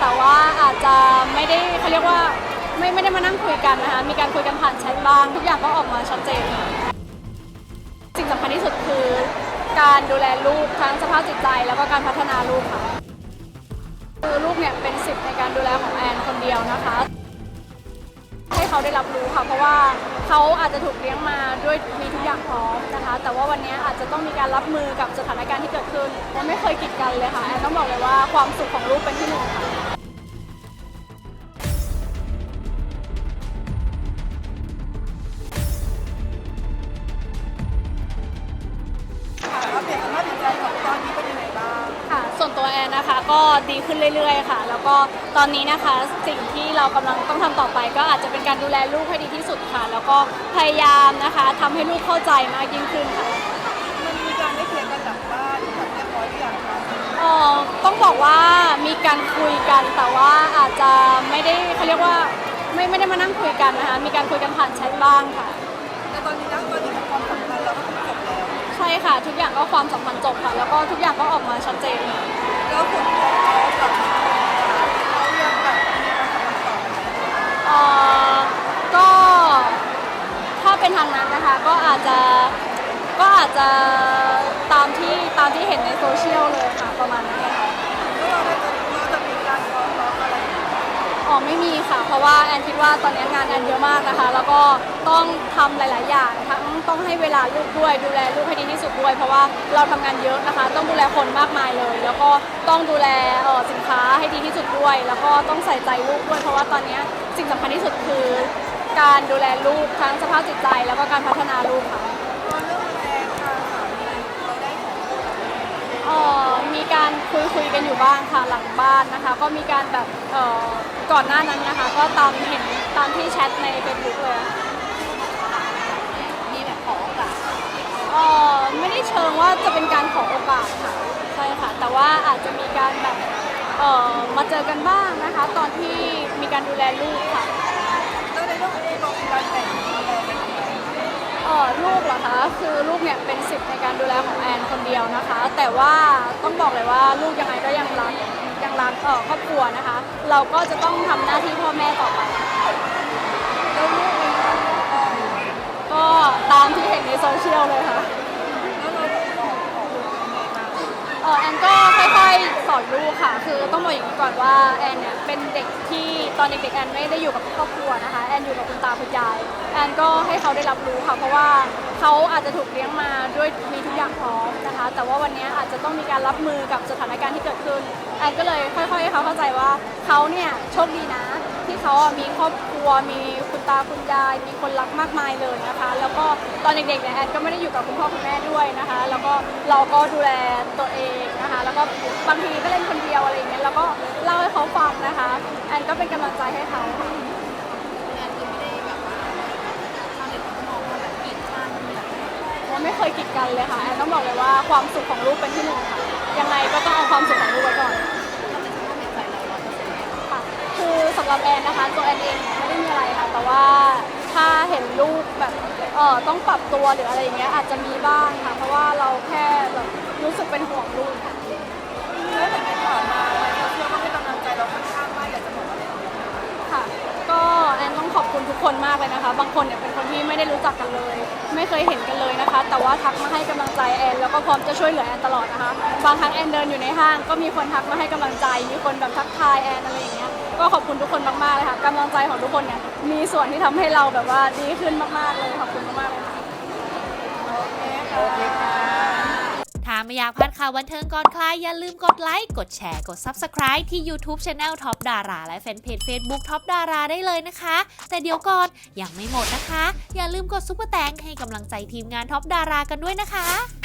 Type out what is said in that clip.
แต่ว่าอาจจะไม่ได้เขาเรียกว่าไม่ไม่ได้มานั่งคุยกันนะคะ มีการคุยกันผ่านแชทบ้าง ทุกอย่างก็ออกมาชัดเจน สิ่งสำคัญที่สุดคือ การดูแลลูกทั้งสภาพจิตใจแล้วก็การพัฒนาลูกค่ะคือลูกเนี่ยเป็นสิทธิ์ในการดูแลของแอนคนเดียวนะคะ ให้เขาได้รับรู้ค่ะเพราะว่า เขาอาจจะถูกเลี้ยงมาด้วยมีทุกอย่างพร้อมนะคะ แต่ว่าวันนี้อาจจะต้องมีการรับมือกับสถานการณ์ที่เกิดขึ้นมันไม่เคยกีดกันเลยค่ะแอนต้องบอกเลยว่าความสุขของลูกเป็นที่หนึ่งค่ะ ก็ดีขึ้นเรื่อยๆ ค่ะ แล้วก็ตอนนี้นะคะสิ่งที่เรากำลังต้องทำต่อไป ก็อาจจะเป็นการดูแลลูกให้ดีที่สุดค่ะ แล้วก็พยายามนะคะทำให้ลูกเข้าใจมากยิ่งขึ้นค่ะมันมีการได้เคลียร์กันหลังบ้านแบบเรียบร้อยหรือยังคะเอ่อต้องบอกว่ามีการคุยกันแต่ว่าอาจจะไม่ได้เขาเรียกว่าไม่ไม่ได้มานั่งคุยกันนะคะ มีการคุยกันผ่านแชทบ้างค่ะ แต่ตอนนี้นะตอนนี้ความสัมพันธ์เราก็คือจบแล้ว ใช่ค่ะ ทุกอย่างก็ความสัมพันธ์จบค่ะ แล้วก็ทุกอย่างก็ออกมาชัดเจน ค่ะแล้วส่วนตัวเขากับเขายังแบบมีความสัมพันธ์ต่อเอ่อก็ถ้าเป็นทางนั้นนะคะ ก็อาจจะก็อาจจะตามที่ตามที่เห็นในโซเชียลเลยค่ะประมาณนั้นเลยค่ะ อ๋อไม่มีค่ะ เพราะว่าแอนคิดว่าตอนนี้งานแอนเยอะมากนะคะ แล้วก็ต้องทำหลาย ๆ อย่างทั้งต้องให้เวลาลูกด้วย ดูแลลูกให้ดีที่สุดด้วย เพราะว่าเราทำงานเยอะนะคะ ต้องดูแลคนมากมายเลย แล้วก็ต้องดูแลเอ่อสินค้าให้ดีที่สุดด้วย แล้วก็ต้องใส่ใจลูกด้วย เพราะว่าตอนนี้สิ่งสำคัญที่สุดคือ การดูแลลูกทั้งสภาพจิตใจ แล้วก็การพัฒนาลูกค่ะตอนเรื่องแรงทางสามีเราได้ของลูกไหมเอ่อมีการ หลังบ้านนะคะ ก็มีการแบบเอ่อก่อนหน้านั้นนะคะ ก็ตามเห็นตามที่แชทในเฟซบุ๊กเลยอะมีแบบขอโอกาสเอ่อไม่ได้เชิงว่าจะเป็นการขอโอกาสค่ะใช่ค่ะ แต่ว่าอาจจะมีการแบบเอ่อมาเจอกันบ้างนะคะ ตอนที่มีการดูแลลูกค่ะ แล้วในเรื่องของที่เรามีการแบ่งดูแลกันยังไงเอ่อ ลูกเหรอคะคือลูกเนี่ยเป็นสิทธิ์ในการดูแลของแอนคนเดียวนะคะ แต่ว่าต้องบอกเลยว่าลูกยังไงก็ยังรักยังรักเอ่อครอบครัวนะคะ เราก็จะต้องทำหน้าที่พ่อแม่ต่อไป แล้วลูกเองก็ก็ตามที่เห็นในโซเชียลเลยค่ะ แล้วเราแบบสอนของลูกยังไงบ้าง เออแอนก็ค่อยๆส อนลูกค่ะ คือต้องบอกอย่างนี้ก่อนว่าแอนเนี่ยเป็นเด็กที่ตอนเด็กๆแอนไม่ได้อยู่กับครอบครัวนะคะแอนอยู่กับคุณตาคุณยายแอนก็ให้เขาได้รับรู้ค่ะ เพราะว่าเขาอาจจะถูกเลี้ยงมาด้วยมีทุกอย่างพร้อมนะคะ แต่ว่าวันนี้อาจจะต้องมีการรับมือกับสถานการณ์ที่เกิดขึ้นแอนก็เลยค่อยๆให้เขาเข้าใจว่าเขาเนี่ยโชคดีนะ ที่เขาอะมีครอบครัวมี ตาคุณยาย มีคนรักมากมายเลยนะคะ แล้วก็ตอนเด็กๆเนี่ยแอนก็ไม่ได้อยู่กับคุณพ่อคุณแม่ด้วยนะคะ แล้วก็เราก็ดูแลตัวเองนะคะ แล้วก็บางทีก็เล่นคนเดียวอะไรอย่างเงี้ยแล้วก็เล่าให้เขาฟังนะคะแอนก็เป็นกำลังใจให้เขาค่ะ งานคือไม่ได้แบบว่าชาวเน็ตเขามองว่าแบบกีดกันแบบว่าไม่เคยกีดกันเลยค่ะแอนต้องบอกเลยว่าความสุขของลูกเป็นที่หนึ่งค่ะ ยังไงก็ต้องเอาความสุขของลูกไว้ก่อนถ้าเป็นสภาพจิตใจเราร้อยเปอร์เซ็นต์ ค่ะคือสำหรับแอนนะคะตัวแอนเอง ไม่ได้มีอะไรค่ะแต่ว่าถ้าเห็นลูกแบบเออต้องปรับตัวหรืออะไรอย่างเงี้ยอาจจะมีบ้างค่ะ เพราะว่าเราแค่แบบรู้สึกเป็นห่วงลูกค่ะแล้วแต่ที่ผ่านมาเราเชื่อว่าให้กำลังใจเราค่อนข้างมากอยากจะบอกอะไรกับเราค่ะ ก็แอนต้องขอบคุณทุกคนมากเลยนะคะ บางคนเนี่ยเป็นคนที่ไม่ได้รู้จักกันเลย ไม่เคยเห็นกันเลยนะคะ แต่ว่าทักมาให้กำลังใจแอนแล้วก็พร้อมจะช่วยเหลือแอนตลอดนะคะ บางครั้งแอนเดินอยู่ในห้าง ก็มีคนทักมาให้กำลังใจ มีคนแบบทักทายแอนอะไรอย่างเงี้ย ก็ขอบคุณทุกคนมากๆเลยค่ะกำลังใจของทุกคนเนี่ยมีส่วนที่ทำให้เราแบบว่าดีขึ้นมากๆเลยขอบคุณมากๆเลยค่ะโอเคค่ะถ้าไม่อยากพลาดข่าวบันเทิงก่อนใครอย่าลืมกดไลค์ กดแชร์ กด Subscribe ที่ YouTube Channel Top Dara และแฟนเพจ Facebook Top Dara ได้เลยนะคะ แต่เดี๋ยวก่อนอยังไม่หมดนะคะ อย่าลืมกดซุปเปอร์แตงให้กำลังใจทีมงาน Top Dara กันด้วยนะคะ